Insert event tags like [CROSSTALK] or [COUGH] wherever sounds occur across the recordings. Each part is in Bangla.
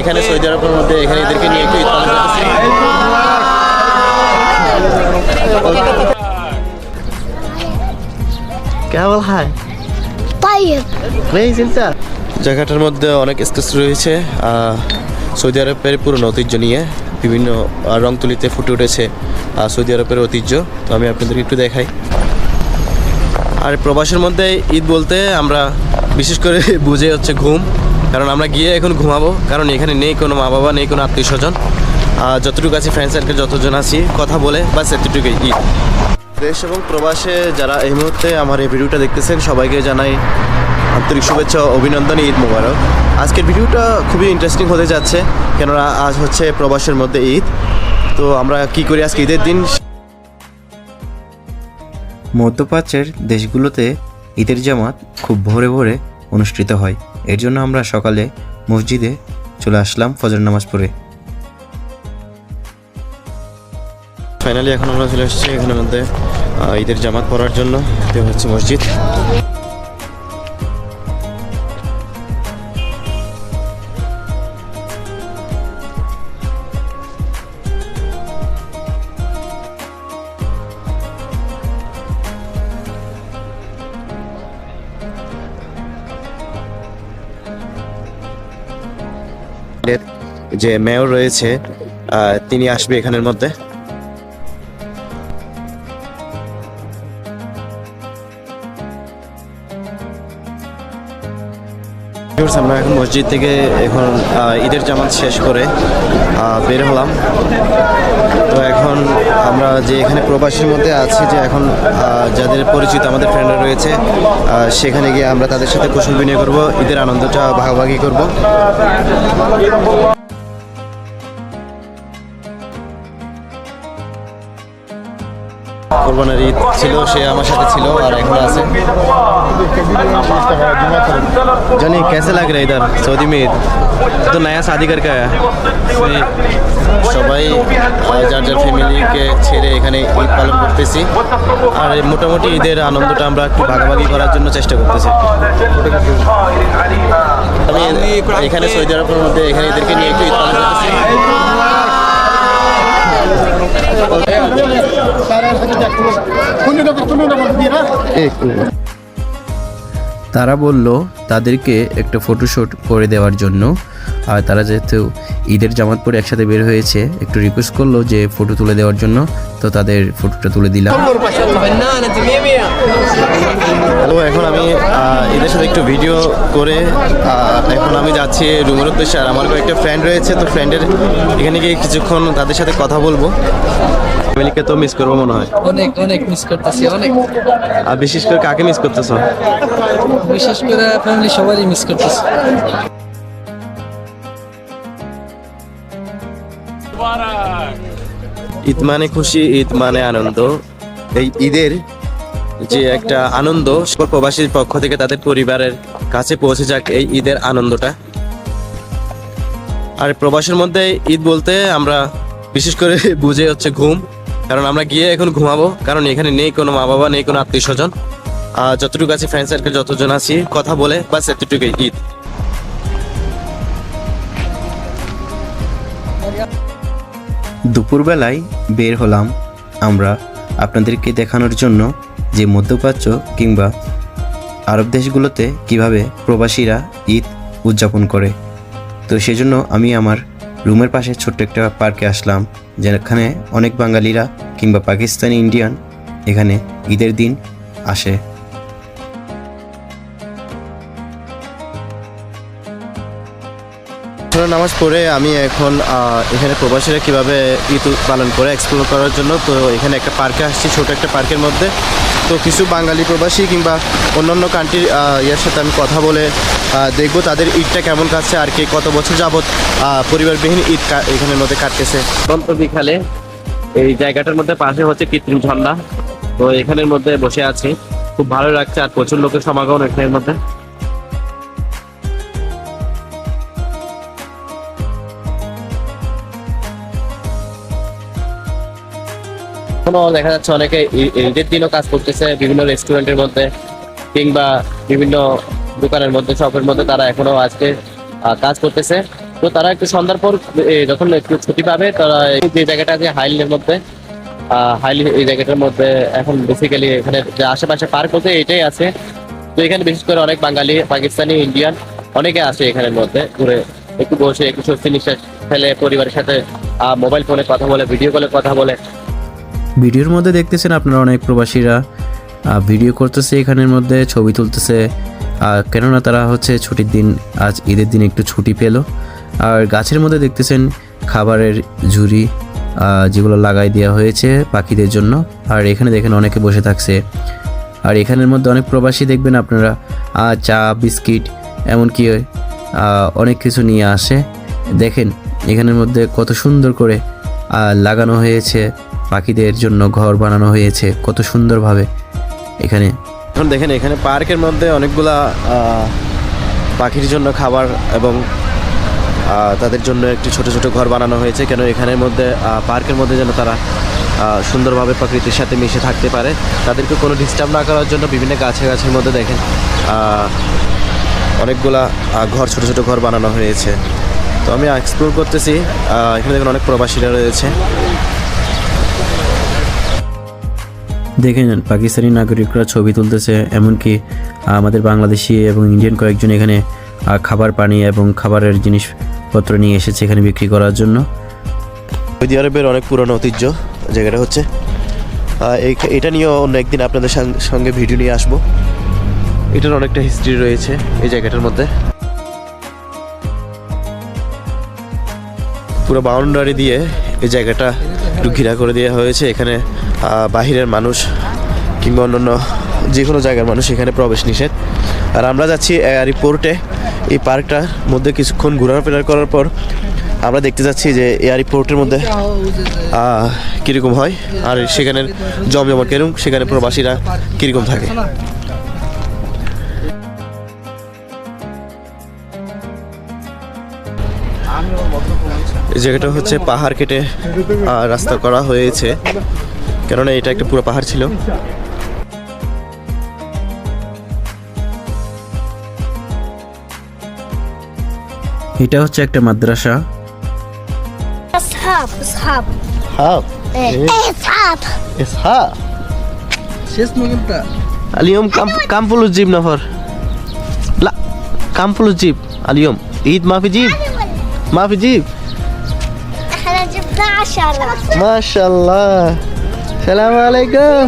এখানে সৌদি আরবের মধ্যে এখানে এদেরকে নিয়ে একটু পালন করতেছি। কেমন জায়গাটার মধ্যে অনেক স্পেস রয়েছে সৌদি আরবের পুরনো ঐতিহ্য নিয়ে বিভিন্ন রং তুলিতে ফুটে উঠেছে সৌদি আরবের ঐতিহ্য। তো আমি আপনাদেরকে একটু দেখাই। আর প্রবাসের মধ্যে ঈদ বলতে আমরা বিশেষ করে [LAUGHS] বুঝে হচ্ছে ঘুম। কারণ আমরা গিয়ে এখন ঘুমাবো, কারণ এখানে নেই কোনো মা বাবা নেই কোনো আত্মীয় স্বজন যতটুকু আছি ফ্রেন্ড সার্কেল যতজন আছি, কথা বলে বাস এতটুকুই ঈদ। দেশ এবং প্রবাসে যারা এই মুহূর্তে আমার এই ভিডিওটা দেখতেছেন, সবাইকে জানাই আন্তরিক শুভেচ্ছা অভিনন্দন ঈদ মোবারক। আজকের ভিডিওটা খুবই ইন্টারেস্টিং হতে যাচ্ছে কেননা আজ হচ্ছে প্রবাসের মধ্যে ঈদ। তো আমরা কি করি আজকে ঈদের দিন? মধ্যপ্রাচ্যের দেশগুলোতে ঈদের জামাত খুব ভোরে ভোরে অনুষ্ঠিত হয়। এর জন্য আমরা সকালে মসজিদে চলে আসলাম ফজর নামাজ পড়ে। ফাইনালি এখন আমরা চলে এসেছি এখানের মধ্যে ঈদের জামাত পড়ার জন্য। হচ্ছে মসজিদ। যে মেয়র রয়েছে তিনি আসবে এখানের মধ্যে। আমরা এখন মসজিদ থেকে এখন ঈদের জামাত শেষ করে বের হলাম। তো এখন আমরা যে এখানে প্রবাসীর মধ্যে আছি যে এখন আহ, যাদের পরিচিত আমাদের ফ্রেন্ডরা রয়েছে আহ, সেখানে গিয়ে আমরা তাদের সাথে কুশল বিনিয়োগ করবো ঈদের আনন্দটা ভাগাভাগি করব কোরবানের ঈদ ছিল সে আমার সাথে ছিল আর এখন আছে जानी कैसे लग रहा है इधर सऊदी में ईद तो नया शादी करके आया সবাই যার যার ফ্যামিলিকে ছেড়ে এখানে ঈদ পালন করতেছি। আর মোটামুটি ঈদের আনন্দটা আমরা একটু ভাগাভাগি করার জন্য চেষ্টা করতেছি। আমি এখানে সৌদি আরবের মধ্যে এখানে এদেরকে নিয়ে একটু ঈদ পালন করতেছি। তারা বলল, তাদেরকে একটা ফটোশ্যুট করে দেওয়ার জন্য আর তারা যেহেতু ঈদের জামাত পরে একসাথে বের হয়েছে একটু রিকোয়েস্ট করল যে ফটো তুলে দেওয়ার জন্য তো তাদের ফটোটা তুলে দিলাম। হ্যালো এখন আমি এদের সাথে একটু ভিডিও করে এখন আমি যাচ্ছি রুমের উদ্দেশ্যে আর আমার কয়েকটা ফ্রেন্ড রয়েছে তো ফ্রেন্ডের এখানে গিয়ে কিছুক্ষণ তাদের সাথে কথা বলব। ফ্যামিলিকে তো মিস করব মনে হয়। অনেক অনেক মিস করতেছি অনেক। আর বিশেষ করে কাকে মিস করতেছ? বিশেষ করে ফ্যামিলি সবারই মিস করতেছি। ঈদ মানে খুশি, ঈদ মানে আনন্দ। এই ঈদের যে একটা আনন্দ, প্রবাসীর পক্ষ থেকে তাদের পরিবারের কাছে পৌঁছে যাক এই ঈদের আনন্দটা। আর প্রবাসের মধ্যে ঈদ বলতে আমরা বিশেষ করে [LAUGHS] বুঝে হচ্ছে ঘুম, কারণ আমরা গিয়ে এখন ঘুমাবো, কারণ এখানে নেই কোনো মা বাবা নেই কোনো আত্মীয় স্বজন আর যতটুকু আছি ফ্রেন্ড সার্কেল যতজন আছি, কথা বলে, বাস এতটুকুই ঈদ। দুপুরবেলায় বের হলাম আমরা আপনাদেরকে দেখানোর জন্য যে মধ্যপ্রাচ্য কিংবা আরব দেশগুলোতে কীভাবে প্রবাসীরা ঈদ উদযাপন করে। তো সেজন্য আমি আমার রুমের পাশে ছোট্ট একটা পার্কে আসলাম, যেখানে অনেক বাঙালিরা কিংবা পাকিস্তানি ইন্ডিয়ান এখানে ঈদের দিন আসে। আসলে নামাজ পড়ে আমি এখন এখানে প্রবাসীরা কীভাবে ঈদ পালন করে এক্সপ্লোর করার জন্য, তো এখানে একটা পার্কে আসছি, ছোট একটা পার্কের মধ্যে। তো কিছু বাঙালি প্রবাসী কিংবা অন্যান্য কান্ট্রির ইয়ের সাথে আমি কথা বলে দেখব তাদের ঈদটা কেমন কাটছে, আর কি কত বছর যাবৎ পরিবারবিহীন ঈদ এখানের মধ্যে কাটতেছে। অন্ত বিকালে এই জায়গাটার মধ্যে পাশে হচ্ছে কৃত্রিম ঝর্ণা। তো এখানের মধ্যে বসে আছি। খুব ভালো লাগছে, আর প্রচুর লোকের সমাগম এখানের মধ্যে। এখনও দেখা যাচ্ছে অনেকে ঈদের দিনও কাজ করতেছে, বিভিন্ন রেস্টুরেন্টের মধ্যে কিংবা বিভিন্ন দোকানের মধ্যে, শপের মধ্যে তারা এখনও আজকে কাজ করতেছে। তো তারা একটু সন্ধ্যার পর যখন একটু ছুটি পাবে, তারা যে জায়গাটা আছে হাইলের মধ্যে হাইলি এই জায়গাটার মধ্যে এখন বেসিক্যালি এখানে যে আশেপাশে পার্ক বলতে এটাই আছে। তো এখানে বিশেষ করে অনেক বাঙালি, পাকিস্তানি, ইন্ডিয়ান অনেকে আসে এখানের মধ্যে ঘুরে। একটু বসে, একটু স্বস্তি নিঃশ্বাস ফেলে পরিবারের সাথে মোবাইল ফোনে কথা বলে ভিডিও কলে কথা বলে। ভিডিওর মধ্যে দেখতেছেন আপনারা অনেক প্রবাসীরা ভিডিও করতেছে, এখানের মধ্যে ছবি তুলতেছে। কেননা তারা হচ্ছে ছুটির দিন, আজ ঈদের দিন একটু ছুটি পেল। আর গাছের মধ্যে দেখতেছেন খাবারের ঝুড়ি যেগুলো লাগাই দেওয়া হয়েছে পাখিদের জন্য। আর এখানে দেখেন অনেকে বসে থাকছে। আর এখানের মধ্যে অনেক প্রবাসী দেখবেন আপনারা চা, বিস্কিট, এমনকি অনেক কিছু নিয়ে আসে। দেখেন এখানের মধ্যে কত সুন্দর করে লাগানো হয়েছে। পাখিদের জন্য ঘর বানানো হয়েছে। কত সুন্দরভাবে। এখানে এখন দেখেন, এখানে পার্কের মধ্যে অনেকগুলা পাখির জন্য খাবার এবং তাদের জন্য একটি ছোট ছোট ঘর বানানো হয়েছে। কেন এখানের মধ্যে পার্কের মধ্যে যেন তারা সুন্দরভাবে প্রকৃতির সাথে মিশে থাকতে পারে। তাদেরকে কোনো ডিস্টার্ব না করার জন্য বিভিন্ন গাছে গাছের মধ্যে দেখেন অনেকগুলা ঘর, ছোট ছোট ঘর বানানো হয়েছে। তো আমি এক্সপ্লোর করতেছি। এখানে দেখেন অনেক প্রবাসীরা রয়েছে। দেখেন পাকিস্তানি নাগরিকরা ছবি তুলতেছে, এমনকি আমাদের বাংলাদেশি এবং ইন্ডিয়ান কয়েকজন এখানে খাবার পানি এবং খাবারের জিনিসপত্র নিয়ে এসেছে এখানে বিক্রি করার জন্য। সৌদি আরবের অনেক পুরনো ঐতিহ্য, জায়গাটা হচ্ছে। এটা নিয়েও অন্য একদিন আপনাদের সঙ্গে ভিডিও নিয়ে আসব। এটার অনেকটা হিস্ট্রি রয়েছে এই জায়গাটার মধ্যে। পুরো বাউন্ডারি দিয়ে এই জায়গাটা একটু ঘিরা করে দেওয়া হয়েছে। এখানে বাহিরের মানুষ কিংবা অন্যান্য যে কোনো জায়গার মানুষ এখানে প্রবেশ নিষেধ। আর আমরা যাচ্ছি এয়ারপোর্টে এই পার্কটার মধ্যে কিছুক্ষণ ঘোরাফেরা করার পর আমরা দেখতে যাচ্ছি যে এয়ারপোর্টের মধ্যে কীরকম হয়। আর সেখানের জমজমা কীরকম সেখানে প্রবাসীরা কীরকম থাকে। জায়গাটা হচ্ছে পাহাড় কেটে রাস্তা করা হয়েছে। কেননা এটা একটা পুরো পাহাড় ছিল। এটা হচ্ছে একটা মাদ্রাসা। সাপ আলিয়ম কামপুলু জিব আলিয়ম। ঈদ মাফি জিব। মাফি জিব। মাশাল্লাহ সালাম আলাইকুম।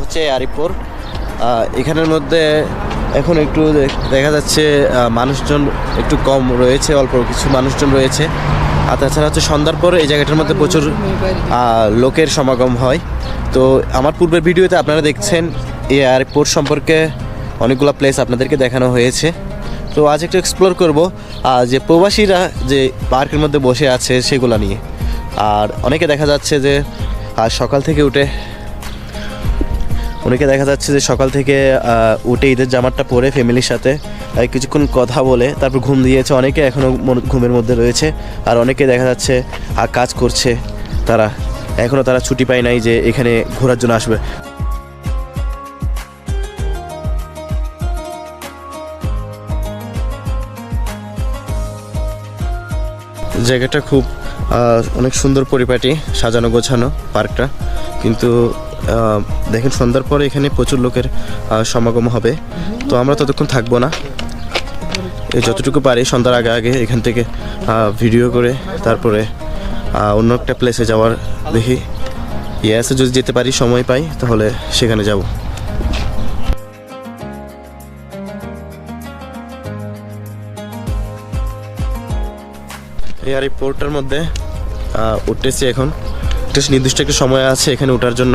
হচ্ছে আরিপুর এখানের মধ্যে এখন একটু দেখা যাচ্ছে মানুষজন একটু কম রয়েছে অল্প কিছু মানুষজন রয়েছে। আর তাছাড়া হচ্ছে সন্ধ্যার পর এই জায়গাটার মধ্যে প্রচুর লোকের সমাগম হয়। তো আমার পূর্বের ভিডিওতে আপনারা দেখছেন এই এয়ারপোর্ট সম্পর্কে অনেকগুলো প্লেস আপনাদেরকে দেখানো হয়েছে। তো আজ একটু এক্সপ্লোর করব যে প্রবাসীরা যে পার্কের মধ্যে বসে আছে সেগুলো নিয়ে। আর অনেকে দেখা যাচ্ছে যে আর সকাল থেকে উঠে, অনেকে দেখা যাচ্ছে যে সকাল থেকে উঠে ঈদের জামাটা পরে ফ্যামিলির সাথে কিছুক্ষণ কথা বলে, তারপর ঘুম দিয়েছে। অনেকে এখনও ঘুমের মধ্যে রয়েছে। আর অনেকে দেখা যাচ্ছে আর কাজ করছে তারা। এখনও তারা ছুটি পায় নাই যে এখানে ঘোরার জন্য আসবে। জায়গাটা খুব অনেক সুন্দর পরিপাটি, সাজানো গোছানো পার্কটা। কিন্তু দেখেন সন্ধ্যার পরে এখানে প্রচুর লোকের সমাগম হবে। তো আমরা ততক্ষণ থাকব না। যতটুকু পারি সন্ধ্যার আগে আগে এখান থেকে ভিডিও করে তারপরে অন্য একটা প্লেসে যাওয়ার দেখি। ইয়ে ইয়াসে যদি যেতে পারি, সময় পাই, তাহলে সেখানে যাব। এই আর পোর্টটার মধ্যে উঠতেছি এখন। একটা নির্দিষ্ট একটা সময় আছে এখানে ওঠার জন্য।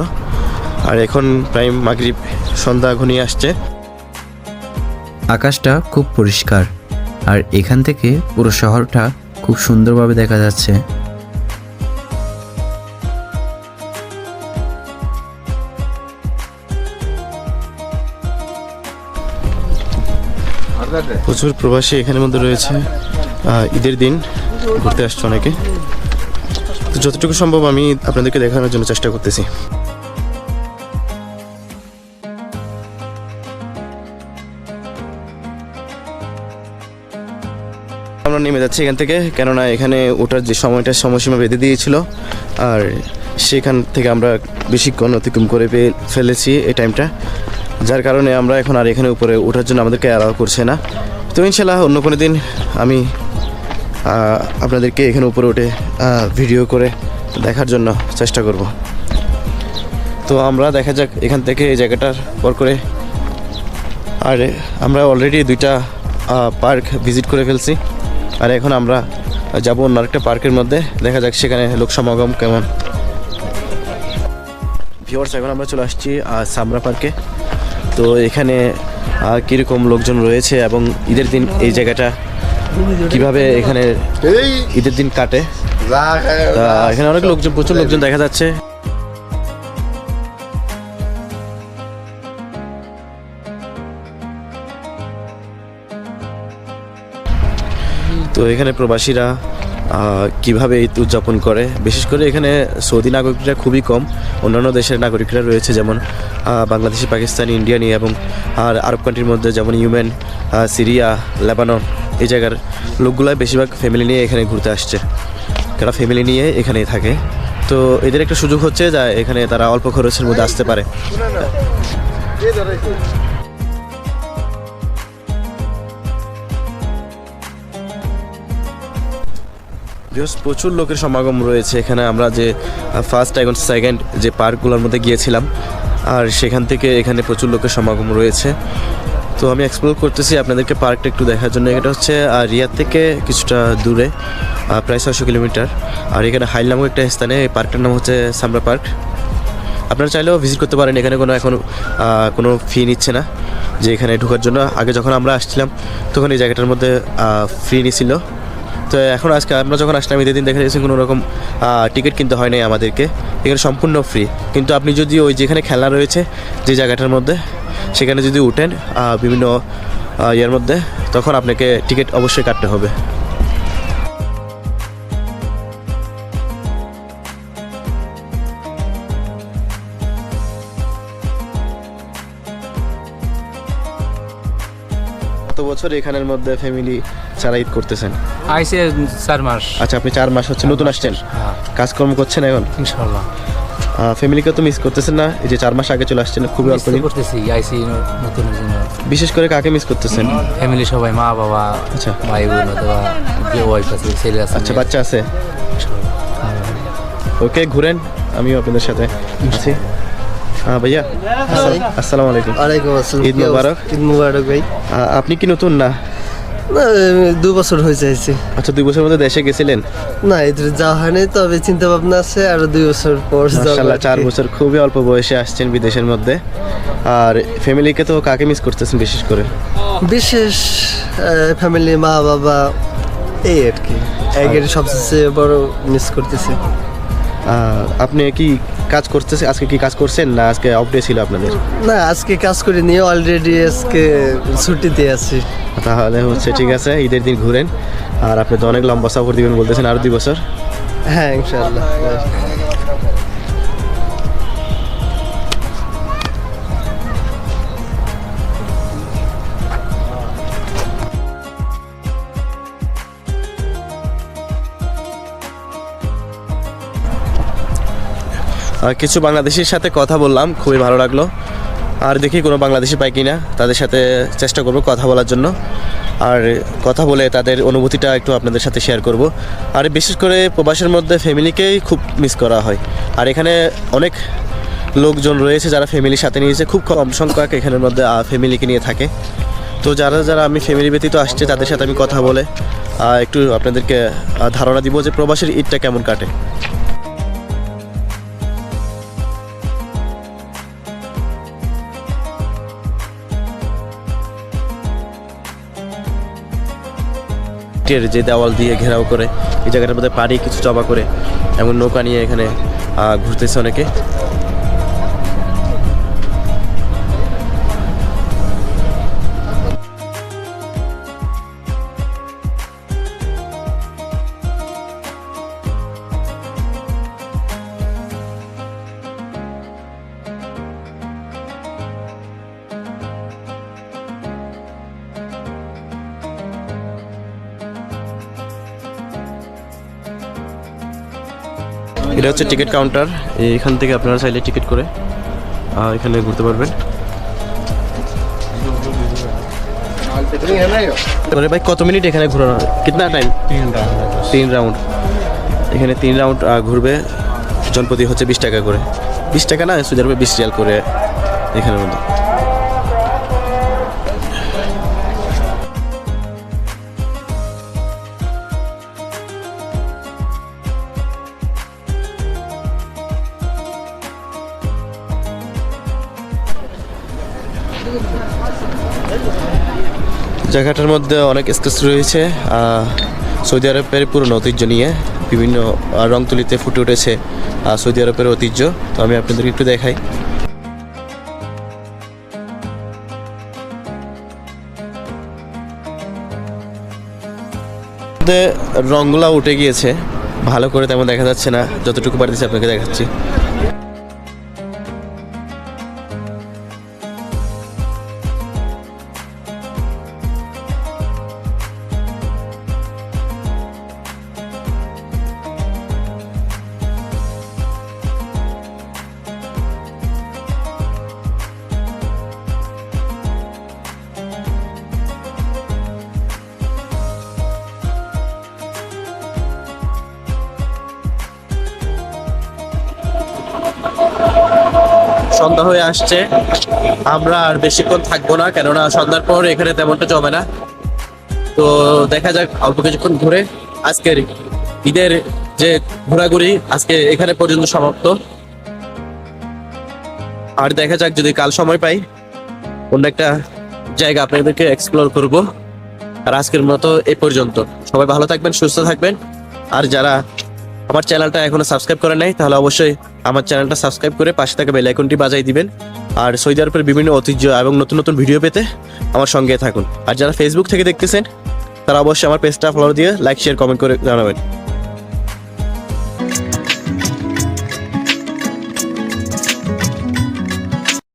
আর এখন প্রায় মাগরিব সন্ধ্যা ঘনিয়ে আসছে। আকাশটা খুব পরিষ্কার আর এখান থেকে পুরো শহরটা খুব সুন্দরভাবে দেখা যাচ্ছে। প্রচুর প্রবাসী এখানের মধ্যে রয়েছে। ঈদের দিন ঘুরতে আসছে অনেকে। তো যতটুকু সম্ভব আমি আপনাদেরকে দেখানোর জন্য চেষ্টা করতেছি। আমরা নেমে যাচ্ছি এখান থেকে, কেননা এখানে ওঠার যে সময়টা, সময়সীমা বেঁধে দিয়েছিল, আর সেখান থেকে আমরা বেশিক্ষণ অতিক্রম করে পেয়ে ফেলেছি এই টাইমটা যার কারণে আমরা এখন আর এখানে উপরে ওঠার জন্য আমাদেরকে অ্যালাউ করছে না। তো ইনশাল্লাহ অন্য কোনো দিন আমি আপনাদেরকে এখানে উপরে উঠে ভিডিও করে দেখার জন্য চেষ্টা করব। তো আমরা দেখা যাক এখান থেকে এই জায়গাটার পর করে। আর আমরা অলরেডি দুইটা পার্ক ভিজিট করে ফেলছি। আর এখন আমরা যাব অন্য আরেকটা পার্কের মধ্যে। দেখা যাক সেখানে লোক সমাগম কেমন। ভিওর্স এখন আমরা চলে আসছি সামরা পার্কে তো এখানে কীরকম লোকজন রয়েছে এবং ঈদের দিন এই জায়গাটা কীভাবে এখানে ঈদের দিন কাটে? এখানে অনেক লোকজন প্রচুর লোকজন দেখা যাচ্ছে। তো এখানে প্রবাসীরা আহ, কীভাবে ঈদ উদযাপন করে? বিশেষ করে এখানে সৌদি নাগরিকরা খুবই কম। অন্যান্য দেশের নাগরিকরা রয়েছে যেমন আহ, বাংলাদেশি পাকিস্তানি ইন্ডিয়ানি এবং আর আরব কান্ট্রির মধ্যে যেমন ইউমেন সিরিয়া লেবানন এই জায়গার লোকগুলা বেশিরভাগ ফ্যামিলি নিয়ে এখানে ঘুরতে আসছে। তারা ফ্যামিলি নিয়ে এখানেই থাকে। তো এদের একটা সুযোগ হচ্ছে যা এখানে তারা অল্প খরচের মধ্যে আসতে পারে। প্রচুর লোকের সমাগম রয়েছে এখানে। আমরা যে ফার্স্ট এবং সেকেন্ড যে পার্কগুলোর মধ্যে গিয়েছিলাম, আর সেখান থেকে এখানে প্রচুর লোকের সমাগম রয়েছে। তো আমি এক্সপ্লোর করতেছি আপনাদেরকে পার্কটা একটু দেখার জন্য। এটা হচ্ছে রিয়াদ থেকে কিছুটা দূরে প্রায় ছয়শো কিলোমিটার। আর এখানে হাইল নামক একটা স্থানে এই পার্কটার নাম হচ্ছে সামরা পার্ক আপনারা চাইলেও ভিজিট করতে পারেন, এখানে কোনো এখন কোনো ফি নিচ্ছে না যে এখানে ঢোকার জন্য। আগে যখন আমরা আসছিলাম, তখন এই জায়গাটার মধ্যে ফ্রি নিছিল। তো এখন আজকে আমরা যখন আসলাম, ঈদের দিন দেখা যাচ্ছে কোনো রকম টিকিট কিনতে হয় নাই আমাদেরকে। এখানে সম্পূর্ণ ফ্রি কিন্তু আপনি যদি ওই যেখানে খেলা রয়েছে, যে জায়গাটার মধ্যে, সেখানে যদি উঠেন বিভিন্ন ইয়ের মধ্যে, তখন আপনাকে টিকিট অবশ্যই কাটতে হবে। বছর এখানের মধ্যে ফ্যামিলি ছাড়া ঈদ করতেছেন? আইসে চার মাস। আচ্ছা আপনি চার মাস হচ্ছে নতুন আসছেন? হ্যাঁ। কাজকর্ম করছেন এখন? ইনশাল্লাহ ফ্যামিলিকে তো মিস করতেছেন না? এই যে চার মাস আগে চলে আসছেন খুবই অল্প দিন করতেছি আইসি নতুন বিশেষ করে কাকে মিস করতেছেন? ফ্যামিলি সবাই মা বাবা আচ্ছা। ভাই বোন অথবা ওয়াইফ আছে ছেলে আছে। আচ্ছা বাচ্চা আছে? ওকে ঘুরেন আমিও আপনাদের সাথে আছি। হ্যাঁ ভাইয়া। আসসালাম- আলাইকুম। ওয়ালাইকুম আসসালাম। ঈদ? মোবারক। ঈদ মুবারক ভাই। আপনি কি নতুন না? দু বছর হয়ে যাইছে আচ্ছা দুই বছর মধ্যে দেশে গেছিলেন? না এদের যাওয়া হয়নি তবে চিন্তা ভাবনা আছে আর দুই বছর পর মাশাআল্লাহ চার বছর খুবই অল্প বয়সে আসছেন বিদেশের মধ্যে। আর ফ্যামিলিকে তো কাকে মিস করতেছেন বিশেষ করে? বিশেষ ফ্যামিলি মা বাবা এই আর কি। একের সবচেয়ে বড় মিস করতেছি। আপনি কি কাজ করতেছেন আজকে কি কাজ করছেন না আজকে অফ ডে ছিল আপনাদের? না আজকে কাজ করি নিয়ে অলরেডি আজকে ছুটিতে আছি। তাহলে হচ্ছে ঠিক আছে ঈদের দিন ঘুরেন। আর আপনি তো অনেক লম্বা সফর দিবেন বলতেছেন আরও দুই বছর। হ্যাঁ ইনশাআল্লাহ। কিছু বাংলাদেশির সাথে কথা বললাম, খুবই ভালো লাগল। আর দেখি কোনো বাংলাদেশি পাই কিনা, তাদের সাথে চেষ্টা করব কথা বলার জন্য। আর কথা বলে তাদের অনুভূতিটা একটু আপনাদের সাথে শেয়ার করব। আর বিশেষ করে প্রবাসের মধ্যে ফ্যামিলিকেই খুব মিস করা হয়। আর এখানে অনেক লোকজন রয়েছে যারা ফ্যামিলির সাথে নিয়েছে, খুব কম সংখ্যক এখানের মধ্যে ফ্যামিলিকে নিয়ে থাকে। তো যারা যারা আমি ফ্যামিলি ব্যতীত আসছে, তাদের সাথে আমি কথা বলে একটু আপনাদেরকে ধারণা দিব যে প্রবাসের ঈদটা কেমন কাটে। ইটের যে দেওয়াল দিয়ে ঘেরাও করে, এই জায়গাটার মধ্যে পানি কিছু জমা করে, এমন নৌকা নিয়ে এখানে ঘুরতেছে অনেকে। এটা হচ্ছে টিকিট কাউন্টার। এখান থেকে আপনারা চাইলে টিকিট করে এখানে ঘুরতে পারবেন। ভাই, কত মিনিট এখানে ঘোরানো কিতনা টাইম তিন রাউন্ড এখানে তিন রাউন্ড ঘুরবে। জনপ্রতি হচ্ছে বিশ টাকা করে। বিশ টাকা না আরবে বিশ রিয়াল করে এখানের মধ্যে। জায়গাটার মধ্যে অনেক স্কেচ রয়েছে সৌদি আরবের পুরনো ঐতিহ্য নিয়ে। বিভিন্ন রং তুলিতে ফুটে উঠেছে সৌদি আরবের ঐতিহ্য। তো আমি আপনাদেরকে একটু দেখাই। রংগুলা উঠে গিয়েছে। ভালো করে তেমন দেখা যাচ্ছে না। যতটুকু পারতেছি আপনাকে দেখাচ্ছি। সন্ধ্যা হয়ে আসছে। আমরা আর বেশিক্ষণ থাকব না, কেননা সন্ধ্যার পর এখানে তেমনটা জমে না। তো দেখা যাক, অল্প কিছুক্ষণ ঘুরে আজকের ঈদের যে ঘোরাঘুরি আজকে এখানে পর্যন্ত সমাপ্ত। আর দেখা যাক, যদি কাল সময় পাই, অন্য একটা জায়গা আপনাদেরকে এক্সপ্লোর করব। আর আজকের মতো এ পর্যন্ত। সবাই ভালো থাকবেন, সুস্থ থাকবেন। আর যারা আমার চ্যানেলটা এখনও সাবস্ক্রাইব করে নাই, তাহলে অবশ্যই আমার চ্যানেলটা সাবস্ক্রাইব করে পাশে থাকা বেল আইকনটি বাজাই দিবেন। আর সৌদি আরবের বিভিন্ন ঐতিহ্য এবং নতুন নতুন ভিডিও পেতে আমার সঙ্গে থাকুন। আর যারা ফেসবুক থেকে দেখতেছেন, তারা অবশ্যই আমার পেজটা ফলো দিয়ে লাইক শেয়ার কমেন্ট করে জানাবেন।